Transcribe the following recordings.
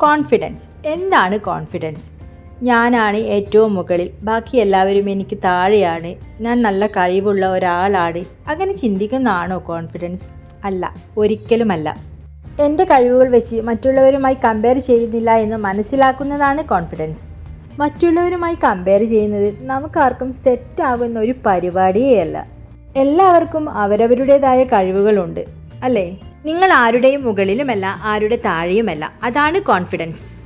Confidence എന്താണ് confidence ഞാനാണ് ഏറ്റവും മുകളിൽ. ബാക്കി എല്ലാവരും എനിക്ക് താഴെയാണ്. ഞാൻ നല്ല കഴിവുള്ള ഒരാളാണ്. അങ്ങനെ ചിന്തിക്കുന്നതാണോ കോൺഫിഡൻസ് അല്ല. ഒരിക്കലുമല്ല. എന്റെ കഴിവുകൾ വെച്ച് മറ്റുള്ളവരുമായി കമ്പയർ ചെയ്യുന്നില്ല എന്ന് മനസ്സിലാക്കുന്നതാണ് കോൺഫിഡൻസ് മറ്റുള്ളവരുമായി കമ്പയർ ചെയ്യുന്നത് നമുക്കാർക്കും സെറ്റാകുന്ന ഒരു പരിപാടിയേ അല്ല. എല്ലാവർക്കും അവരവരുടേതായ കഴിവുകളുണ്ട്. അല്ലേ? നിങ്ങൾ ആരുടെയും മുകളിലുമല്ല ആരുടെ താഴെയുമല്ല. അതാണ് കോൺഫിഡൻസ്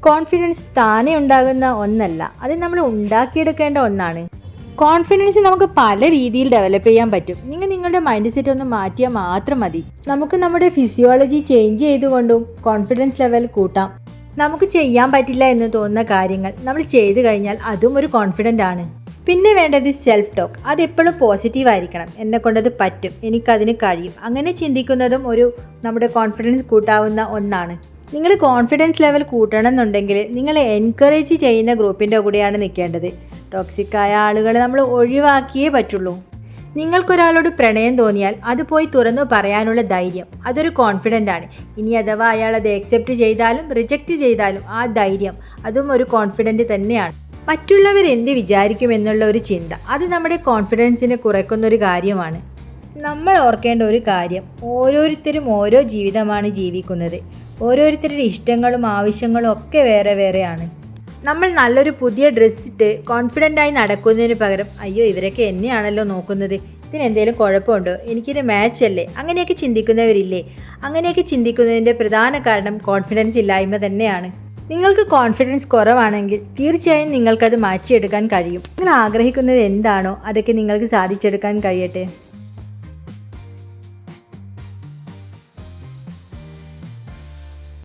കോൺഫിഡൻസ് താനെ ഉണ്ടാകുന്ന ഒന്നല്ല അത് നമ്മൾ ഉണ്ടാക്കിയെടുക്കേണ്ട ഒന്നാണ്. കോൺഫിഡൻസ് നമുക്ക് പല രീതിയിൽ ഡെവലപ്പ് ചെയ്യാൻ പറ്റും. നിങ്ങൾ നിങ്ങളുടെ മൈൻഡ് സെറ്റ് ഒന്ന് മാറ്റിയാൽ മാത്രം മതി. നമുക്ക് നമ്മുടെ ഫിസിയോളജി ചേഞ്ച് ചെയ്തുകൊണ്ടും കോൺഫിഡൻസ് ലെവൽ കൂട്ടാം. നമുക്ക് ചെയ്യാൻ പറ്റില്ല എന്ന് തോന്നുന്ന കാര്യങ്ങൾ നമ്മൾ ചെയ്തു കഴിഞ്ഞാൽ അതും ഒരു കോൺഫിഡന്റ് ആണ്. പിന്നെ വേണ്ടത് സെൽഫ് ടോക്ക് അത് എപ്പോഴും പോസിറ്റീവ് ആയിരിക്കണം. എന്നെ കൊണ്ടത് പറ്റും. എനിക്കതിന് കഴിയും. അങ്ങനെ ചിന്തിക്കുന്നതും ഒരു നമ്മുടെ കോൺഫിഡൻസ് കൂട്ടാവുന്ന ഒന്നാണ്. നിങ്ങൾ കോൺഫിഡൻസ് ലെവൽ കൂട്ടണം എന്നുണ്ടെങ്കിൽ നിങ്ങളെ എൻകറേജ് ചെയ്യുന്ന ഗ്രൂപ്പിന്റെ കൂടെയാണ് നിൽക്കേണ്ടത്. ടോക്സിക്കായ ആളുകളെ നമ്മൾ ഒഴിവാക്കിയേ പറ്റുള്ളൂ. നിങ്ങൾക്കൊരാളോട് പ്രണയം തോന്നിയാൽ അത് പോയി തുറന്നു പറയാനുള്ള ധൈര്യം. അതൊരു കോൺഫിഡന്റ് ആണ്. ഇനി അഥവാ അയാൾ അത് അക്സെപ്റ്റ് ചെയ്താലും റിജക്റ്റ് ചെയ്താലും ആ ധൈര്യം അതും ഒരു കോൺഫിഡന്റ് തന്നെയാണ്. മറ്റുള്ളവർ എന്ത് വിചാരിക്കും എന്നുള്ള ഒരു ചിന്ത. അത് നമ്മുടെ കോൺഫിഡൻസിനെ കുറയ്ക്കുന്ന ഒരു കാര്യമാണ്. നമ്മൾ ഓർക്കേണ്ട ഒരു കാര്യം ഓരോരുത്തരും ഓരോ ജീവിതമാണ് ജീവിക്കുന്നത്. ഓരോരുത്തരുടെ ഇഷ്ടങ്ങളും ആവശ്യങ്ങളും ഒക്കെ വേറെ വേറെയാണ്. നമ്മൾ നല്ലൊരു പുതിയ ഡ്രസ്സ് ഇട്ട് കോൺഫിഡന്റായി നടക്കുന്നതിന് പകരം അയ്യോ ഇവരൊക്കെ എന്നെയാണല്ലോ നോക്കുന്നത്. ഇതിനെന്തെങ്കിലും കുഴപ്പമുണ്ടോ? എനിക്കിത് മാച്ച് അല്ലേ? അങ്ങനെയൊക്കെ ചിന്തിക്കുന്നവരില്ലേ? അങ്ങനെയൊക്കെ ചിന്തിക്കുന്നതിന്റെ പ്രധാന കാരണം കോൺഫിഡൻസ് ഇല്ലായ്മ തന്നെയാണ്. നിങ്ങൾക്ക് കോൺഫിഡൻസ് കുറവാണെങ്കിൽ തീർച്ചയായും നിങ്ങൾക്കത് മാറ്റിയെടുക്കാൻ കഴിയും. നിങ്ങൾ ആഗ്രഹിക്കുന്നത് എന്താണോ അതൊക്കെ നിങ്ങൾക്ക് സാധിച്ചെടുക്കാൻ കഴിയട്ടെ.